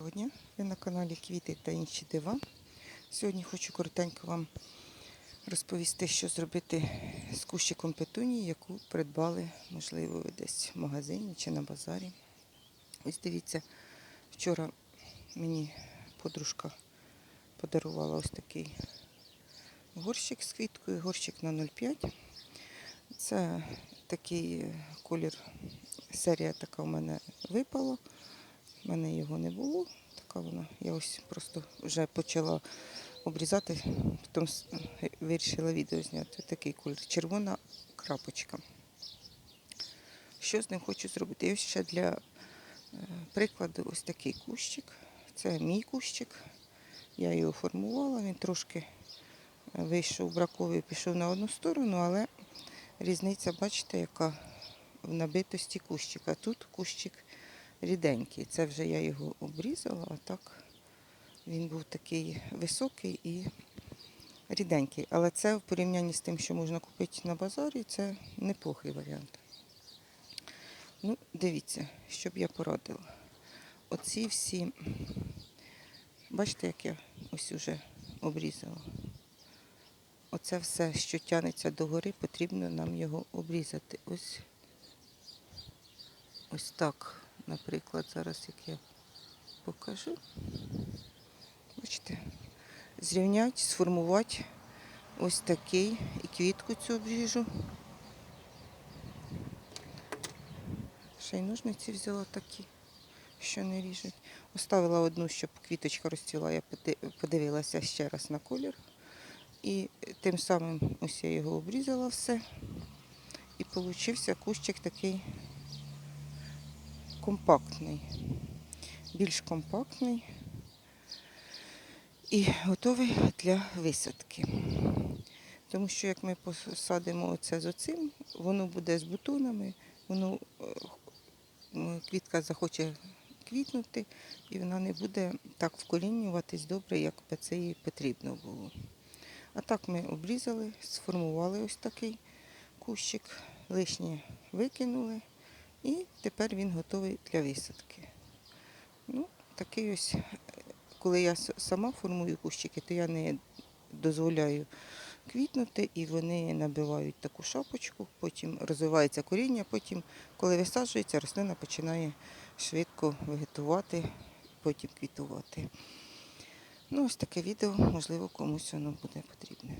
Доброго дня, ви на каналі Квіти та інші дива. Сьогодні хочу коротенько вам розповісти, що зробити з кущиком петунії, яку придбали, можливо, десь в магазині чи на базарі. Ось дивіться, вчора мені подружка подарувала ось такий горщик з квіткою, горщик на 0,5. Це такий колір, серія така в мене випала. У мене його не було. Така вона. Я ось просто вже почала обрізати, потім вирішила відео зняти. Такий колір. Червона крапочка. Що з ним хочу зробити? Ось ще для е, прикладу ось такий кущик. Це мій кущик. Я його формувала, він трошки е, вийшов браковий, пішов на одну сторону, але різниця, бачите, яка в набитості кущика. Тут кущик ріденький. Це вже я його обрізала, а так він був такий високий і ріденький. Але це в порівнянні з тим, що можна купити на базарі, це неплохий варіант. Ну, дивіться, що б я порадила. Оці всі, бачите, як я ось уже обрізала. Оце все, що тянеться догори, потрібно нам його обрізати. Ось Ось так, наприклад, зараз як я покажу. Бачите, зрівняти, сформувати ось такий і квітку цю обріжу. Ще й ножниці взяла такі, що не ріжуть. Оставила одну, щоб квіточка розцвіла, я подивилася ще раз на колір. І тим самим ось я його обрізала все. І получився кущик такий компактний, більш компактний і готовий для висадки. Тому що як ми посадимо це з оцим, воно буде з бутонами, воно е, квітка захоче квітнути, і вона не буде так вкорінюватись добре, як би це їй потрібно було. А так ми обрізали, сформували ось такий кущик, лишнє викинули. І тепер він готовий для висадки. Ну, такий ось, е, коли я сама формую кущики, то я не дозволяю квітнути, і вони набивають таку шапочку, потім розвивається коріння, потім, коли висаджується, рослина починає швидко вегетувати, потім квітувати. Ну, ось таке відео, можливо, комусь воно буде потрібне.